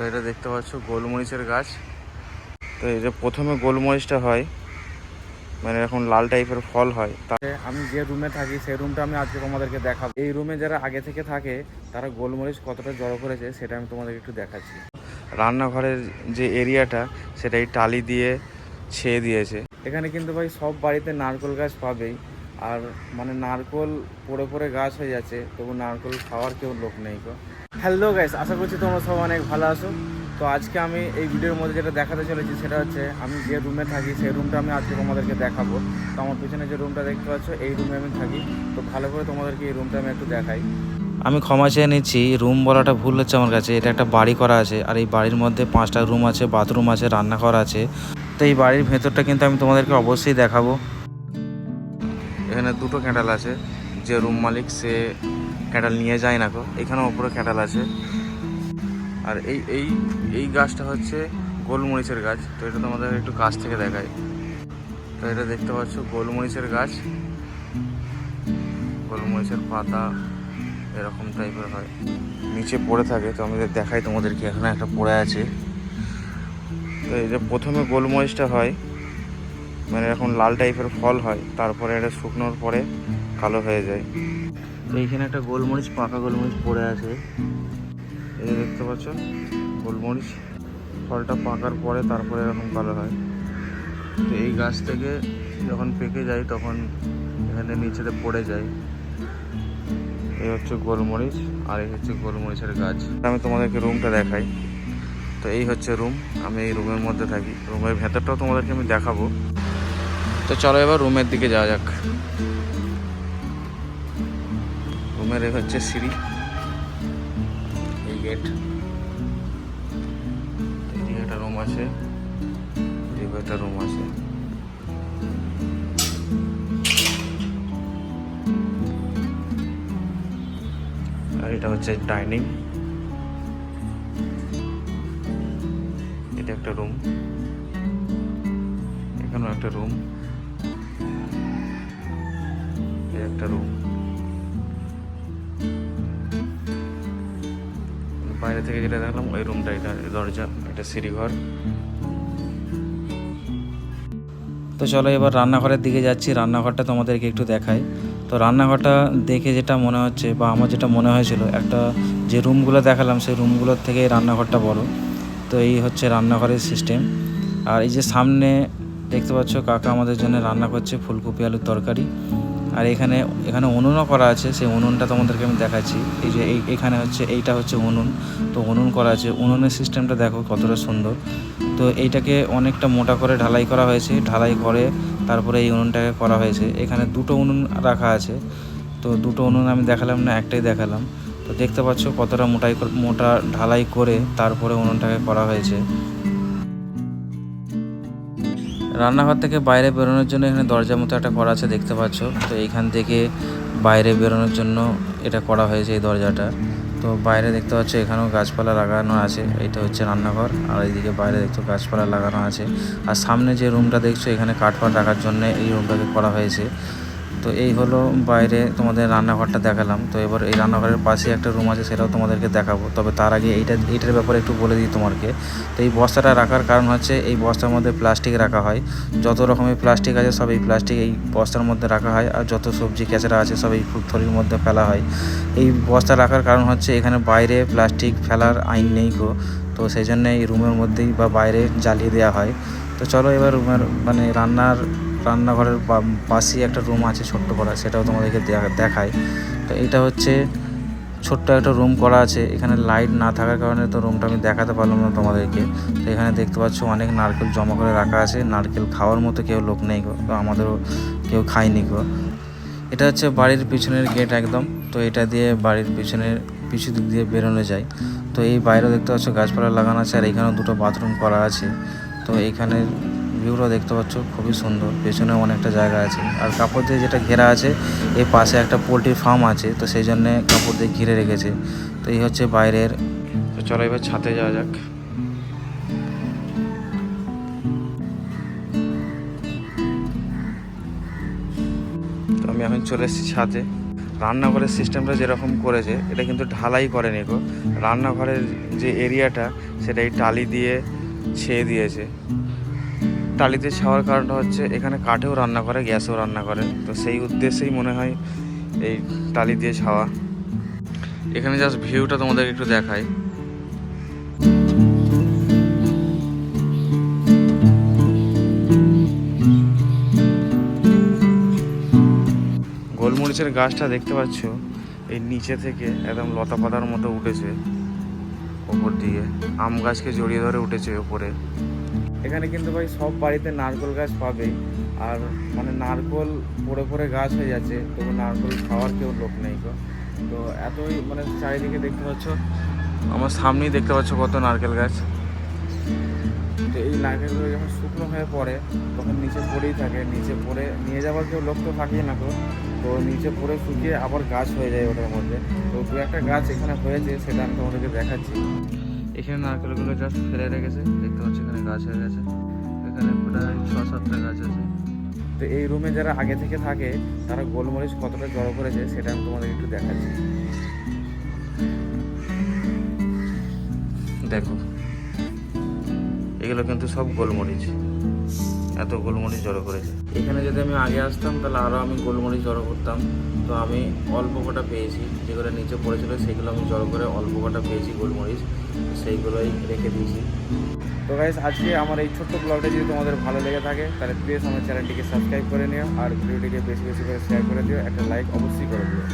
তো এটা দেখতে পাচ্ছ গোলমরিচের গাছ। তো এই যে প্রথমে গোলমরিচটা হয় মানে এখন লাল টাইপের ফল হয়। তা আমি যে রুমে থাকি সেই রুমটা আমি আজকে তোমাদেরকে দেখাবো। এই রুমে যারা আগে থেকে থাকে তারা গোলমরিচ কতটা জড়ো করেছে সেটা আমি তোমাদেরকে একটু দেখাচ্ছি। রান্নাঘরের যে এরিয়াটা সেটাই টালি দিয়ে ছেয়ে দিয়েছে। এখানে কিন্তু ভাই সব বাড়িতে নারকোল গাছ পাবেই। আর মানে নারকোল পড়ে পড়ে গাছ হয়ে যাচ্ছে তবু নারকোল খাওয়ার কেউ লোক নেই গো। হ্যালো গাইস আশা করছি তোমরা সব অনেক ভালো আছো। তো আজকে আমি এই ভিডিওর মধ্যে যেটা দেখাতে চলেছি সেটা হচ্ছে, আমি যে রুমে থাকি, সেই রুমটা আমি আজকে তোমাদেরকে দেখাবো। তো আমার পিছনে যে রুমটা দেখতে পাচ্ছ, এই রুমে আমি থাকি। তো ভালো করে তোমাদেরকে এই রুমটা আমি একটু দেখাই। আমি ক্ষমা চেয়ে নিচ্ছি। রুম বলাটা ভুল হচ্ছে আমার কাছে। এটা একটা বাড়ি করা আছে। আর এই বাড়ির মধ্যে পাঁচটা রুম আছে বাথরুম আছে, রান্নাঘর আছে। তো এই বাড়ির ভেতরটা কিন্তু আমি তোমাদেরকে অবশ্যই দেখাবো। এখানে দুটো ক্যান্ডেল আছে। যে রুম মালিক, সে ক্যাটাল নিয়ে যায় না গো। এখানেও ওপরে ক্যাটাল আছে। আর এই এই এই গাছটা হচ্ছে গোলমরিচের গাছ। তো এটা তোমাদের একটু কাছ থেকে দেখায় তো এটা দেখতে পাচ্ছ, গোলমরিচের গাছ। গোলমরিচের পাতা এরকম টাইপের হয়। নিচে পড়ে থাকে, তো আমি দেখাই তোমাদেরকে। এখানে একটা পড়ে আছে। তো এই যে প্রথমে গোলমরিচটা হয় মানে এখন লাল টাইপের ফল হয়, তারপরে এটা শুকনোর পরে কালো হয়ে যায়। তো এইখানে একটা গোলমরিচ, পাকা গোলমরিচ পড়ে আছে। এই যে দেখতে পাচ্ছ, গোলমরিচ। ফলটা পাকার পরে তারপরে এরকম কালো হয়। তো এই গাছ থেকে যখন পেকে যায়, তখন এখানে নিচেতে পড়ে যায়। এই হচ্ছে গোলমরিচ, আর এই হচ্ছে গোলমরিচের গাছ। আমি তোমাদেরকে রুমটা দেখাই। তো এই হচ্ছে রুম আমি এই রুমের মধ্যে থাকি। রুমের ভেতরটাও তোমাদেরকে আমি দেখাবো। তো চলো এবার রুমের দিকে যাওয়া যাক। এই হচ্ছে সিঁড়ি। এই গেট একটা রুম আছে। এদিকে একটা রুম আছে। আর এটা হচ্ছে ডাইনিং এটা একটা রুম এখানেও একটা রুম একটা রুম বাইরে থেকে যেটা দেখলাম, ওই রুমটা, এটা, দরজা, এটা সিঁড়িঘর। তো চলো এবার রান্নাঘরের দিকে যাচ্ছি। রান্নাঘরটা তোমাদেরকে একটু দেখাই। তো রান্নাঘরটা দেখে যেটা মনে হচ্ছে, বা আমার যেটা মনে হয়েছিল, একটা যে রুমগুলো দেখালাম, সেই রুমগুলোর থেকে রান্নাঘরটা বড়। তো এই হচ্ছে রান্নাঘরের সিস্টেম। আর এই যে সামনে দেখতে পাচ্ছ, কাকা আমাদের জন্য রান্না করছে ফুলকপি আলুর তরকারি। আর এখানে এখানে উনুনও করা আছে, সেই উনুনটা তোমাদেরকে আমি দেখাচ্ছি। এই যে এই, এখানে হচ্ছে, এইটা হচ্ছে উনুন। তো উনুন করা আছে। উনুনের সিস্টেমটা দেখো কতটা সুন্দর। তো এইটাকে অনেকটা মোটা করে ঢালাই করা হয়েছে। ঢালাই করে তারপরে এই উনুনটাকে করা হয়েছে। এখানে দুটো উনুন রাখা আছে। তো দুটো উনুন আমি দেখালাম না, একটাই দেখালাম। তো দেখতে পাচ্ছ কতটা মোটাই, মোটা ঢালাই করে তারপরে উনুনটাকে করা হয়েছে। রান্নাঘর থেকে বাইরে বেরোনোর জন্য এখানে দরজার মতো একটা করা আছে, দেখতে পাচ্ছ। তো এইখান থেকে বাইরে বেরোনোর জন্য এটা করা হয়েছে এই দরজাটা। তো বাইরে দেখতে পাচ্ছ এখানেও গাছপালা লাগানো আছে এটা হচ্ছে রান্নাঘর। আর এইদিকে বাইরে দেখছ গাছপালা লাগানো আছে। আর সামনে যে রুমটা দেখছ, এখানে কাঠপাট রাখার জন্য এই রুমটাকে করা হয়েছে। তো এই হলো বাইরে তোমাদের রান্নাঘরটা দেখালাম। তো এবার এই রান্নাঘরের পাশে একটা রুম আছে, সেটাও তোমাদেরকে দেখাবো। তবে তার আগে এইটা, এইটার ব্যাপারে একটু বলে দিই তোমাকে। তো এই বস্তাটা রাখার কারণ হচ্ছে, এই বস্তার মধ্যে প্লাস্টিক রাখা হয়। যত রকমের প্লাস্টিক আছে, সব এই প্লাস্টিক এই বস্তার মধ্যে রাখা হয়। আর যত সবজি ক্যাচড়া আছে, সব এই থলির মধ্যে ফেলা হয়। এই বস্তা রাখার কারণ হচ্ছে, এখানে বাইরে প্লাস্টিক ফেলার আইন নেই গো। তো সেই জন্য এই রুমের মধ্যেই বা বাইরে জ্বালিয়ে দেওয়া হয়। তো চলো এবার রুমের মানে রান্নার রান্নাঘরের পা- পাশেই একটা রুম আছে, ছোট্ট করা, সেটাও তোমাদেরকে দেখা- দেখায় তো এটা হচ্ছে ছোট্ট একটা রুম করা আছে, এখানে লাইট না থাকার কারণে তো রুমটা আমি দেখাতে পারলাম না তোমাদেরকে। তো এখানে দেখতে পাচ্ছ অনেক নারকেল জমা করে রাখা আছে, নারকেল খাওয়ার মতো কেউ লোক নেই গো তো আমাদেরও কেউ খায়নি গো। এটা হচ্ছে বাড়ির পিছনের গেট একদম, তো এটা দিয়ে বাড়ির পিছনের, পিছু দিক দিয়ে বেরোনো যায়। তো এই বাইরেও দেখতে পাচ্ছ গাছপালা লাগানো আছে, আর এখানেও দুটো বাথরুম করা আছে। তো এইখানে ভিউটা দেখতে পাচ্ছ, খুবই সুন্দর। পেছনে অনেকটা জায়গা আছে। আর কাপড় দিয়ে যেটা ঘেরা আছে এই পাশে একটা পোলট্রি ফার্ম আছে, তো সেই জন্যে কাপড় দিয়ে ঘিরে রেখেছে। তো এই হচ্ছে বাইরের। তো চলো এবার ছাদে যাওয়া যাক। তো আমি এখন চলে এসেছি ছাদে। রান্নাঘরের সিস্টেমটা যেরকম করেছে, এটা কিন্তু ঢালাই করেনি গো। রান্নাঘরের যে এরিয়াটা সেটা এই টালি দিয়ে ছেয়ে দিয়েছে। টালিতে ছাওয়ার কারণটা হচ্ছে এখানে কাঠেও রান্না করে, গ্যাসেও রান্না করে। তো সেই উদ্দেশ্যেই মনে হয় এই টালি দিয়ে ছাওয়া। এখানে জাস্ট ভিউটা তোমাদেরকে একটু দেখাই। গোলমরিচের গাছটা দেখতে পাচ্ছ? এই নিচে থেকে একদম লতা পাতার মতো উঠেছে। ওপর দিয়ে আম গাছকে জড়িয়ে ধরে উঠেছে ওপরে। এখানে কিন্তু ভাই সব বাড়িতে নারকেল গাছ পাবেই। আর মানে নারকেল পড়ে পড়ে গাছ হয়ে যাচ্ছে, তবু নারকেল খাওয়ার কেউ লোক নেই গো। তো এতই মানে চারিদিকে দেখতে পাচ্ছ, আমার সামনেই দেখতে পাচ্ছ কত নারকেল গাছ। তো এই নারকেলগুলো যখন শুকনো হয়ে পড়ে, তখন নিচে পড়েই থাকে, নিচে পড়ে নিয়ে যাওয়ার কেউ লোক তো থাকিয়ে না তো তো নিচে পড়ে শুকিয়ে আবার গাছ হয়ে যায় ওটার মধ্যে। তো দু একটা গাছ এখানে হয়েছে, সেটা আমি তোমাদেরকে দেখাচ্ছি। এখানে নারকেলগুলো জাস্ট ফেলে রেখেছে দেখতে পাচ্ছি এখানে গাছ হয়ে গেছে। এখানে প্রায় ছ সাতটা গাছ আছে। তো এই রুমে যারা আগে থেকে থাকে তারা গোলমরিচ কতটা জড়ো করেছে সেটা আমি তোমাদের একটু দেখাচ্ছি। দেখো এগুলো কিন্তু সব গোলমরিচ। এত গোলমরিচ জড়ো করেছে। এখানে যদি আমি আগে আসতাম, তাহলে আরও আমি গোলমরিচ জড়ো করতাম। তো আমি অল্প কটা পেয়েছি, যেগুলো নিচে পড়েছিল, সেগুলো আমি জড়ো করে অল্প কটা পেয়েছি গোলমরিচ। সেইগুলোই রেখে দিয়েছি। তো গাইস আজকে আমার এই ছোট্ট ব্লগটা যদি তোমাদের ভালো লেগে থাকে, তাহলে প্লিজ আমার চ্যানেলটিকে সাবস্ক্রাইব করে নিও। আর ভিডিওটিকে বেশি বেশি করে শেয়ার করে দিও। একটা লাইক অবশ্যই করে দিও।